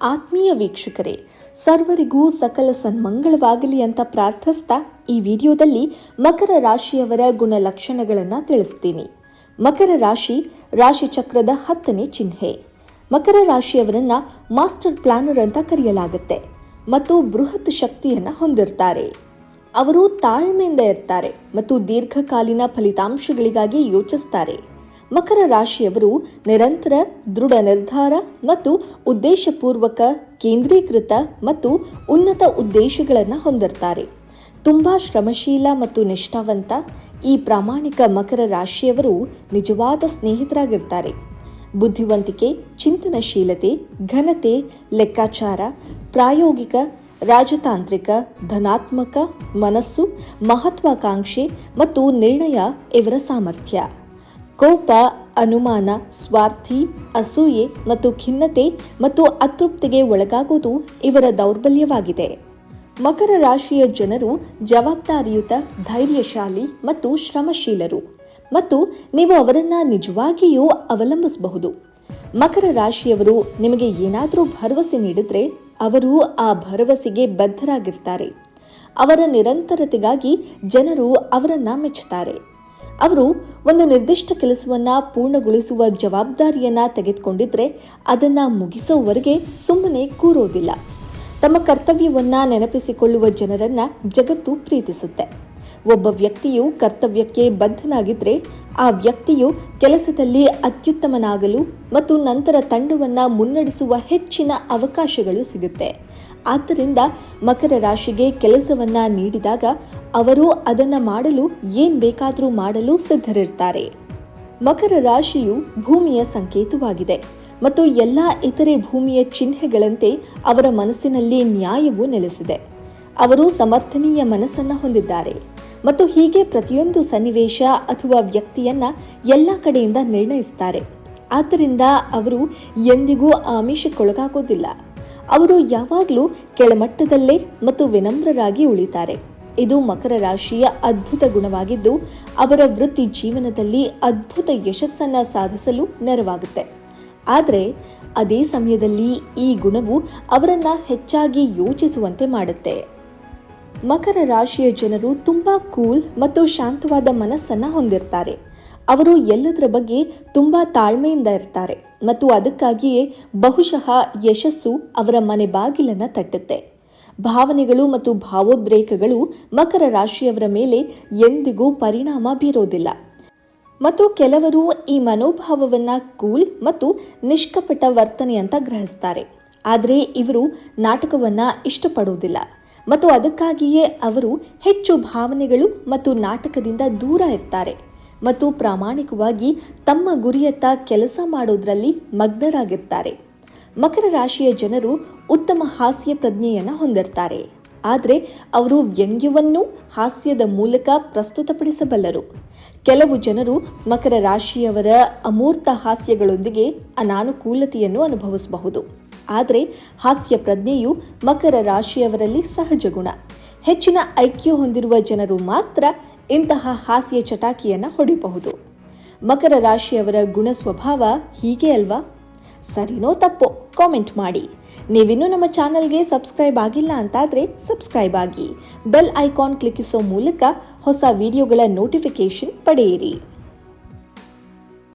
ಆತ್ಮೀಯ ವೀಕ್ಷಕರೇ, ಸರ್ವರಿಗೂ ಸಕಲ ಸನ್ಮಂಗಳವಾಗಲಿ ಅಂತ ಪ್ರಾರ್ಥಿಸ್ತಾ ಈ ವಿಡಿಯೋದಲ್ಲಿ ಮಕರ ರಾಶಿಯವರ ಗುಣಲಕ್ಷಣಗಳನ್ನು ತಿಳಿಸ್ತೀನಿ. ಮಕರ ರಾಶಿ ರಾಶಿ ಚಕ್ರದ ಹತ್ತನೇ ಚಿಹ್ನೆ. ಮಕರ ರಾಶಿಯವರನ್ನ ಮಾಸ್ಟರ್ ಪ್ಲಾನರ್ ಅಂತ ಕರೆಯಲಾಗುತ್ತೆ ಮತ್ತು ಬೃಹತ್ ಶಕ್ತಿಯನ್ನ ಹೊಂದಿರ್ತಾರೆ. ಅವರು ತಾಳ್ಮೆಯಿಂದ ಇರ್ತಾರೆ ಮತ್ತು ದೀರ್ಘಕಾಲೀನ ಫಲಿತಾಂಶಗಳಿಗಾಗಿ ಯೋಚಿಸ್ತಾರೆ. ಮಕರ ರಾಶಿಯವರು ನಿರಂತರ, ದೃಢ ನಿರ್ಧಾರ ಮತ್ತು ಉದ್ದೇಶಪೂರ್ವಕ ಕೇಂದ್ರೀಕೃತ ಮತ್ತು ಉನ್ನತ ಉದ್ದೇಶಗಳನ್ನು ಹೊಂದಿರ್ತಾರೆ. ತುಂಬಾ ಶ್ರಮಶೀಲ ಮತ್ತು ನಿಷ್ಠಾವಂತ ಈ ಪ್ರಾಮಾಣಿಕ ಮಕರ ರಾಶಿಯವರು ನಿಜವಾದ ಸ್ನೇಹಿತರಾಗಿರ್ತಾರೆ. ಬುದ್ಧಿವಂತಿಕೆ, ಚಿಂತನಶೀಲತೆ, ಘನತೆ, ಲೆಕ್ಕಾಚಾರ, ಪ್ರಾಯೋಗಿಕ, ರಾಜತಾಂತ್ರಿಕ, ಧನಾತ್ಮಕ ಮನಸ್ಸು, ಮಹತ್ವಾಕಾಂಕ್ಷೆ ಮತ್ತು ನಿರ್ಣಯ ಇವರ ಸಾಮರ್ಥ್ಯ. ಕೋಪ, ಅನುಮಾನ, ಸ್ವಾರ್ಥಿ, ಅಸೂಯೆ ಮತ್ತು ಖಿನ್ನತೆ ಮತ್ತು ಅತೃಪ್ತಿಗೆ ಒಳಗಾಗುವುದು ಇವರ ದೌರ್ಬಲ್ಯವಾಗಿದೆ. ಮಕರ ರಾಶಿಯ ಜನರು ಜವಾಬ್ದಾರಿಯುತ, ಧೈರ್ಯಶಾಲಿ ಮತ್ತು ಶ್ರಮಶೀಲರು ಮತ್ತು ನೀವು ಅವರನ್ನ ನಿಜವಾಗಿಯೂ ಅವಲಂಬಿಸಬಹುದು. ಮಕರ ರಾಶಿಯವರು ನಿಮಗೆ ಏನಾದರೂ ಭರವಸೆ ನೀಡಿದ್ರೆ ಅವರು ಆ ಭರವಸೆಗೆ ಬದ್ಧರಾಗಿರ್ತಾರೆ. ಅವರ ನಿರಂತರತೆಗಾಗಿ ಜನರು ಅವರನ್ನ ಮೆಚ್ಚುತ್ತಾರೆ. ಅವರು ಒಂದು ನಿರ್ದಿಷ್ಟ ಕೆಲಸವನ್ನು ಪೂರ್ಣಗೊಳಿಸುವ ಜವಾಬ್ದಾರಿಯನ್ನು ತೆಗೆದುಕೊಂಡಿದ್ರೆ ಅದನ್ನು ಮುಗಿಸೋವರೆಗೆ ಸುಮ್ಮನೆ ಕೂರೋದಿಲ್ಲ. ತಮ್ಮ ಕರ್ತವ್ಯವನ್ನು ನೆನಪಿಸಿಕೊಳ್ಳುವ ಜನರನ್ನು ಜಗತ್ತು ಪ್ರೀತಿಸುತ್ತೆ. ಒಬ್ಬ ವ್ಯಕ್ತಿಯು ಕರ್ತವ್ಯಕ್ಕೆ ಬದ್ಧನಾಗಿದ್ರೆ ಆ ವ್ಯಕ್ತಿಯು ಕೆಲಸದಲ್ಲಿ ಅತ್ಯುತ್ತಮನಾಗಲು ಮತ್ತು ನಂತರ ತಂಡವನ್ನು ಮುನ್ನಡೆಸುವ ಹೆಚ್ಚಿನ ಅವಕಾಶಗಳು ಸಿಗುತ್ತೆ. ಆದ್ದರಿಂದ ಮಕರ ರಾಶಿಗೆ ಕೆಲಸವನ್ನು ನೀಡಿದಾಗ ಅವರು ಅದನ್ನು ಮಾಡಲು ಏನ್ ಬೇಕಾದರೂ ಮಾಡಲು ಸಿದ್ಧರಿರ್ತಾರೆ. ಮಕರ ರಾಶಿಯು ಭೂಮಿಯ ಸಂಕೇತವಾಗಿದೆ ಮತ್ತು ಎಲ್ಲ ಇತರೆ ಭೂಮಿಯ ಚಿಹ್ನೆಗಳಂತೆ ಅವರ ಮನಸ್ಸಿನಲ್ಲಿ ನ್ಯಾಯವು ನೆಲೆಸಿದೆ. ಅವರು ಸಮರ್ಥನೀಯ ಮನಸ್ಸನ್ನು ಹೊಂದಿದ್ದಾರೆ. ಮತ್ತು ಹೀಗೆ ಪ್ರತಿಯೊಂದು ಸನ್ನಿವೇಶ ಅಥವಾ ವ್ಯಕ್ತಿಯನ್ನ ಎಲ್ಲ ಕಡೆಯಿಂದ ನಿರ್ಣಯಿಸ್ತಾರೆ. ಆದ್ದರಿಂದ ಅವರು ಎಂದಿಗೂ ಆಮಿಷಕ್ಕೊಳಗಾಗೋದಿಲ್ಲ. ಅವರು ಯಾವಾಗಲೂ ಕೆಳಮಟ್ಟದಲ್ಲೇ ಮತ್ತು ವಿನಮ್ರರಾಗಿ ಉಳಿತಾರೆ. ಇದು ಮಕರ ರಾಶಿಯ ಅದ್ಭುತ ಗುಣವಾಗಿದ್ದು, ಅವರ ವೃತ್ತಿ ಜೀವನದಲ್ಲಿ ಅದ್ಭುತ ಯಶಸ್ಸನ್ನು ಸಾಧಿಸಲು ನೆರವಾಗುತ್ತೆ. ಆದರೆ, ಅದೇ ಸಮಯದಲ್ಲಿ ಈ ಗುಣವು ಅವರನ್ನು ಹೆಚ್ಚಾಗಿ ಯೋಚಿಸುವಂತೆ ಮಾಡುತ್ತೆ. ಮಕರ ರಾಶಿಯ ಜನರು ತುಂಬಾ ಕೂಲ್ ಮತ್ತು ಶಾಂತವಾದ ಮನಸ್ಸನ್ನ ಹೊಂದಿರ್ತಾರೆ. ಅವರು ಎಲ್ಲದರ ಬಗ್ಗೆ ತುಂಬಾ ತಾಳ್ಮೆಯಿಂದ ಇರ್ತಾರೆ ಮತ್ತು ಅದಕ್ಕಾಗಿಯೇ ಬಹುಶಃ ಯಶಸ್ಸು ಅವರ ಮನೆ ಬಾಗಿಲನ್ನ ತಟ್ಟುತ್ತೆ. ಭಾವನೆಗಳು ಮತ್ತು ಭಾವೋದ್ರೇಕಗಳು ಮಕರ ರಾಶಿಯವರ ಮೇಲೆ ಎಂದಿಗೂ ಪರಿಣಾಮ ಬೀರೋದಿಲ್ಲ. ಮತ್ತು ಕೆಲವರು ಈ ಮನೋಭಾವವನ್ನ ಕೂಲ್ ಮತ್ತು ನಿಷ್ಕಪಟ ವರ್ತನೆ ಅಂತ ಗ್ರಹಿಸ್ತಾರೆ. ಆದರೆ ಇವರು ನಾಟಕವನ್ನ ಇಷ್ಟಪಡುವುದಿಲ್ಲ ಮತ್ತು ಅದಕ್ಕಾಗಿಯೇ ಅವರು ಹೆಚ್ಚು ಭಾವನೆಗಳು ಮತ್ತು ನಾಟಕದಿಂದ ದೂರ ಇರ್ತಾರೆ ಮತ್ತು ಪ್ರಾಮಾಣಿಕವಾಗಿ ತಮ್ಮ ಗುರಿಯತ್ತ ಕೆಲಸ ಮಾಡೋದ್ರಲ್ಲಿ ಮಗ್ನರಾಗಿರ್ತಾರೆ. ಮಕರ ರಾಶಿಯ ಜನರು ಉತ್ತಮ ಹಾಸ್ಯ ಪ್ರಜ್ಞೆಯನ್ನು ಹೊಂದಿರ್ತಾರೆ. ಆದರೆ ಅವರು ವ್ಯಂಗ್ಯವನ್ನು ಹಾಸ್ಯದ ಮೂಲಕ ಪ್ರಸ್ತುತಪಡಿಸಬಲ್ಲರು. ಕೆಲವು ಜನರು ಮಕರ ರಾಶಿಯವರ ಅಮೂರ್ತ ಹಾಸ್ಯಗಳೊಂದಿಗೆ ಅನಾನುಕೂಲತೆಯನ್ನು ಅನುಭವಿಸಬಹುದು. ಆದರೆ ಹಾಸ್ಯ ಪ್ರಜ್ಞೆಯು ಮಕರ ರಾಶಿಯವರಲ್ಲಿ ಸಹಜ ಗುಣ. ಹೆಚ್ಚಿನ ಐಕ್ಯ ಹೊಂದಿರುವ ಜನರು ಮಾತ್ರ ಇಂತಹ ಹಾಸ್ಯ ಚಟಾಕಿಯನ್ನು ಹೊಡಿಬಹುದು. ಮಕರ ರಾಶಿಯವರ ಗುಣ ಸ್ವಭಾವ ಹೀಗೆ ಅಲ್ವಾ? ಸರಿನೋ ತಪ್ಪೋ? ಕಾಮೆಂಟ್ ಮಾಡಿ. ನೀವಿನ್ನೂ ನಮ್ಮ ಚಾನಲ್ಗೆ ಸಬ್ಸ್ಕ್ರೈಬ್ ಆಗಿಲ್ಲ ಅಂತಾದರೆ ಸಬ್ಸ್ಕ್ರೈಬ್ ಆಗಿ. ಬೆಲ್ ಐಕಾನ್ ಕ್ಲಿಕ್ಕಿಸೋ ಮೂಲಕ ಹೊಸ ವಿಡಿಯೋಗಳ ನೋಟಿಫಿಕೇಷನ್ ಪಡೆಯಿರಿ.